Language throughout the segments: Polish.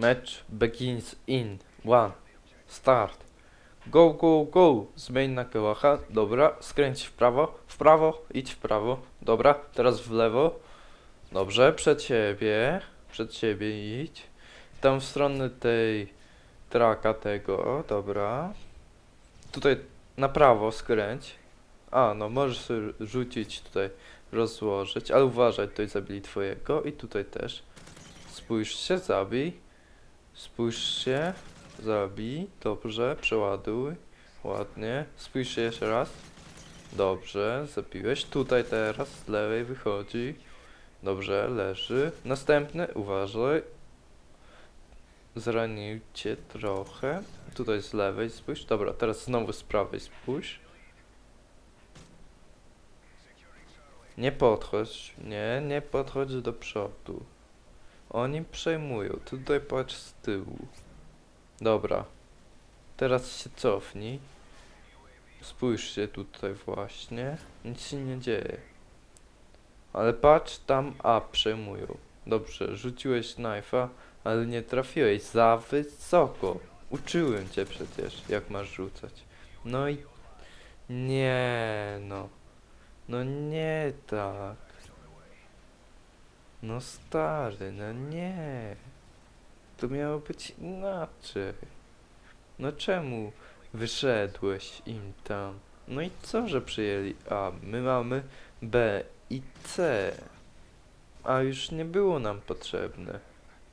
Match begins in one. Start. Go, go, go. Zmień na kałacha. Dobra. Skręć w prawo. W prawo. Idź w prawo. Dobra. Teraz w lewo. Dobrze. Przed siebie. Przed siebie idź. Tam w stronę tej traka tego. Dobra. Tutaj na prawo skręć. A, no możesz rzucić tutaj, rozłożyć, ale uważaj, tutaj zabili twojego i tutaj też. Spójrz się, zabij. Spójrz się, zabij. Dobrze, przeładuj. Ładnie. Spójrz się jeszcze raz. Dobrze, zabiłeś. Tutaj teraz z lewej wychodzi. Dobrze, leży. Następny, uważaj. Zranił cię trochę. Tutaj z lewej spójrz. Dobra, teraz znowu z prawej spójrz. Nie podchodź. Nie, nie podchodź do przodu. Oni przejmują. Tutaj patrz z tyłu. Dobra. Teraz się cofnij. Spójrz się tutaj właśnie. Nic się nie dzieje. Ale patrz tam, a przejmują. Dobrze, rzuciłeś knife'a, ale nie trafiłeś za wysoko. Uczyłem cię przecież, jak masz rzucać. No i... Nie no. No nie tak. No stary, no nie. To miało być inaczej. No czemu wyszedłeś im tam? No i co, że przyjęli A? My mamy B i C. A już nie było nam potrzebne.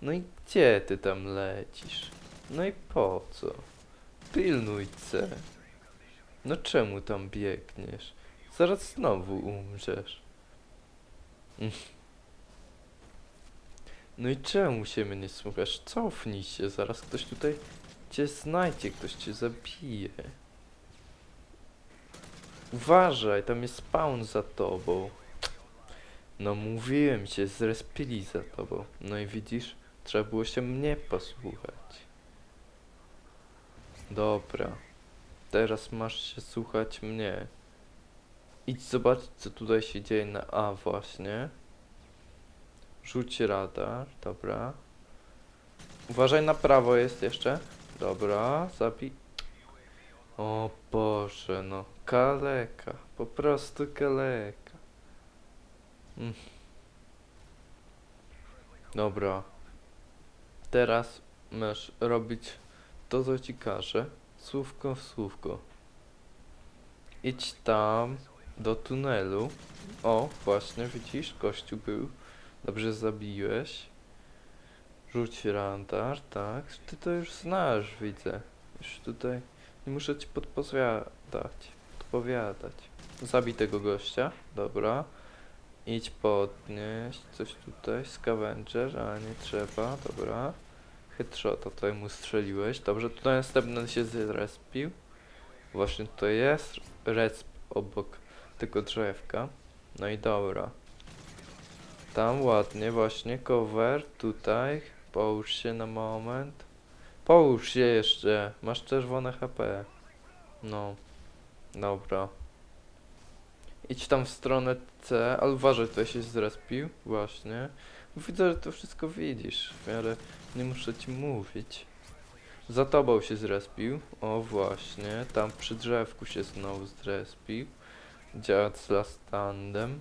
No i gdzie ty tam lecisz? No i po co? Pilnuj C. No czemu tam biegniesz? Zaraz znowu umrzesz. No i czemu się mnie nie słuchasz? Cofnij się, zaraz ktoś tutaj cię znajdzie, ktoś cię zabije. Uważaj, tam jest spawn za tobą. No mówiłem cię, zrespili za tobą. No i widzisz, trzeba było się mnie posłuchać. Dobra. Teraz masz się słuchać mnie. Idź zobaczyć, co tutaj się dzieje na A właśnie. Rzuć radar, dobra. Uważaj na prawo jest jeszcze. Dobra, zabij. O Boże, no. Kaleka. Po prostu kaleka. Mm. Dobra. Teraz masz robić to, co ci każę. Słówko w słówko. Idź tam do tunelu. O, właśnie, widzisz, kościół był. Dobrze zabiłeś. Rzuć radar, tak. Ty to już znasz, widzę. Już tutaj nie muszę ci podpowiadać. Podpowiadać. Zabij tego gościa. Dobra. Idź podnieść coś tutaj. Scavenger, a nie trzeba. Dobra. Headshota tutaj mu strzeliłeś. Dobrze, tutaj następny się zrespił. Właśnie tutaj jest resp obok tego drzewka. No i dobra. Tam ładnie, właśnie cover, tutaj. Połóż się na moment. Połóż się jeszcze, masz czerwone HP. No. Dobra. Idź tam w stronę C, ale uważaj, tutaj się zrespił. Właśnie. Widzę, że to wszystko widzisz. W nie muszę ci mówić. Za tobą się zrespił. O właśnie, tam przy drzewku się znowu zrespił. Działa z lastandem.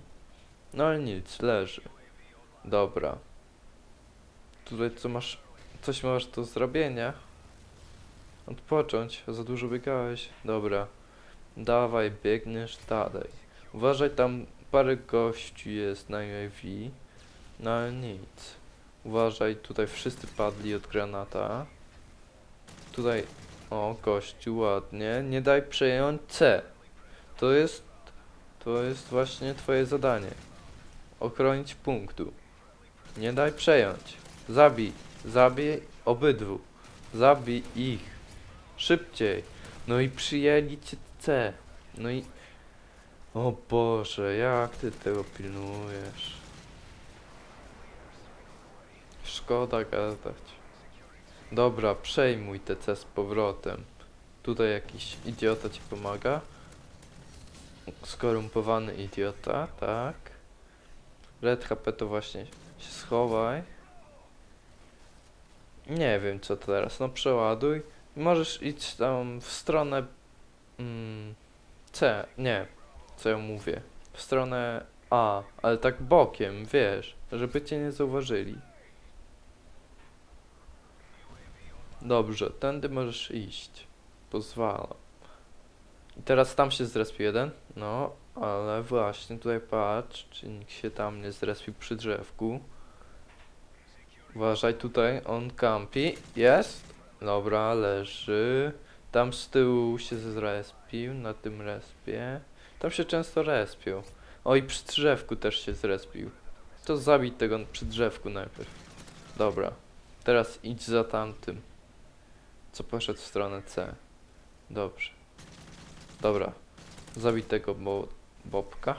No ale nic, leży. Dobra. Tutaj co masz, coś masz do zrobienia? Odpocząć, za dużo biegałeś. Dobra. Dawaj, biegniesz dalej. Uważaj, tam parę gości jest na UAV. No nic. Uważaj, tutaj wszyscy padli od granata. Tutaj, o, gościu, ładnie. Nie daj przejąć C. To jest, to jest właśnie twoje zadanie. Ochronić punktu. Nie daj przejąć. Zabij. Zabij obydwu. Zabij ich. Szybciej. No i przyjęli cię C. No i... O Boże, jak ty tego pilnujesz? Szkoda gadać. Dobra, przejmuj te C z powrotem. Tutaj jakiś idiota ci pomaga. Skorumpowany idiota, tak. Red HP to właśnie się schowaj. Nie wiem co teraz, no przeładuj. Możesz iść tam w stronę mm, C, nie, co ja mówię. W stronę A, ale tak bokiem, wiesz, żeby cię nie zauważyli. Dobrze, tędy możesz iść. Pozwalam. I teraz tam się zrespił jeden. No, ale właśnie tutaj patrz, czy nikt się tam nie zrespił przy drzewku. Uważaj tutaj, on kampi. Jest. Dobra, leży. Tam z tyłu się zrespił, na tym respie. Tam się często respią. O i przy drzewku też się zrespił. To zabij tego przy drzewku najpierw. Dobra. Teraz idź za tamtym. Co poszedł w stronę C. Dobrze. Dobra. Zabij tego bo bobka.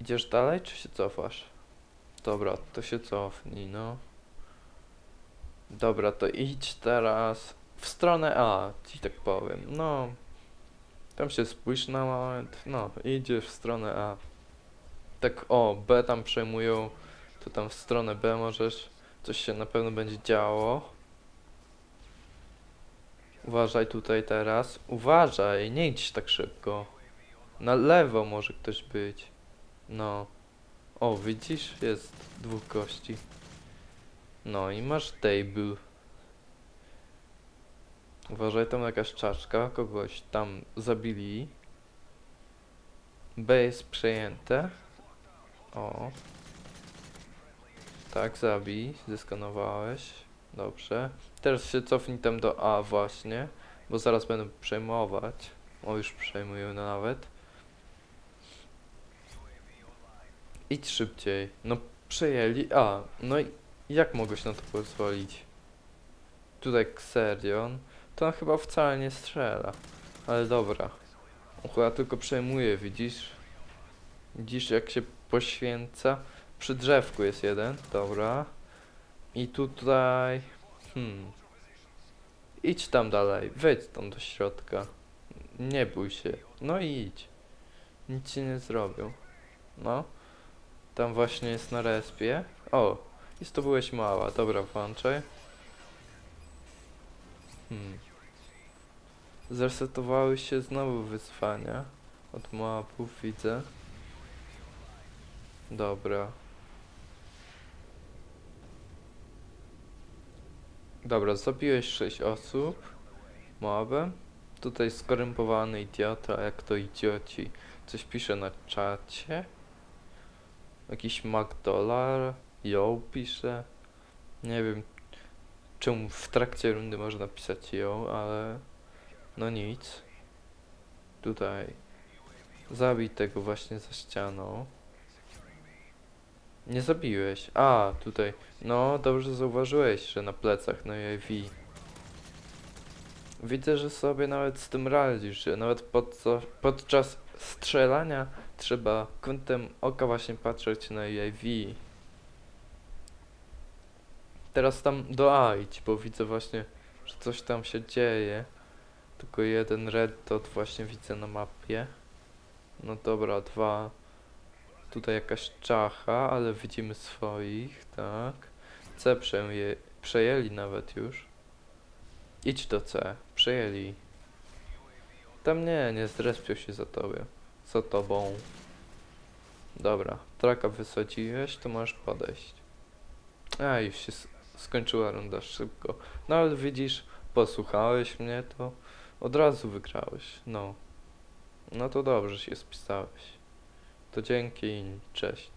Idziesz dalej, czy się cofasz? Dobra, to się cofnij, no. Dobra, to idź teraz w stronę A, ci tak powiem. No. Tam się spójrz na moment. No, idziesz w stronę A. Tak, o, B tam przejmują. To tam w stronę B możesz. Coś się na pewno będzie działo. Uważaj tutaj teraz. Uważaj, nie idź tak szybko. Na lewo może ktoś być. No. O, widzisz? Jest dwóch gości. No i masz table. Uważaj, tam jakaś czaczka, kogoś tam zabili. B jest przejęte. O. Tak, zabij, zeskanowałeś. Dobrze. Teraz się cofnij tam do A właśnie, bo zaraz będę przejmować. O, już przejmuję nawet. Idź szybciej. No, przejęli A. No i jak mogłeś na to pozwolić? Tutaj Xerion. To on chyba wcale nie strzela. Ale dobra. Chyba tylko przejmuje, widzisz? Widzisz jak się poświęca? Przy drzewku jest jeden, dobra. I tutaj... Hmm. Idź tam dalej, wejdź tam do środka. Nie bój się. No i idź. Nic ci nie zrobią. No. Tam właśnie jest na respie. O, i to byłeś mała. Dobra, włączaj. Hmm. Zresetowały się znowu wyzwania. Od mapów widzę. Dobra. Dobra, zabiłeś 6 osób. Mobem. Tutaj skorumpowany idiota, jak to idioci. Coś pisze na czacie. Jakiś McDollar. Yo pisze. Nie wiem czemu w trakcie rundy można pisać yo, ale no nic. Tutaj zabij tego właśnie za ścianą. Nie zabiłeś. A, tutaj. No, dobrze zauważyłeś, że na plecach, no i. Widzę, że sobie nawet z tym radzisz, że nawet podczas strzelania trzeba kątem oka właśnie patrzeć na UAV. Teraz tam do A idź, bo widzę właśnie, że coś tam się dzieje. Tylko jeden red dot właśnie widzę na mapie. No dobra, dwa. Tutaj jakaś czacha, ale widzimy swoich, tak. C przejęli, przejęli nawet już. Idź do C, przejęli. Tam nie, nie zrespią się za tobie. Za tobą. Dobra, traka wysadziłeś, to możesz podejść. A, już się skończyła runda szybko. No ale widzisz, posłuchałeś mnie, to od razu wygrałeś. No. No to dobrze się spisałeś. To dzięki i cześć.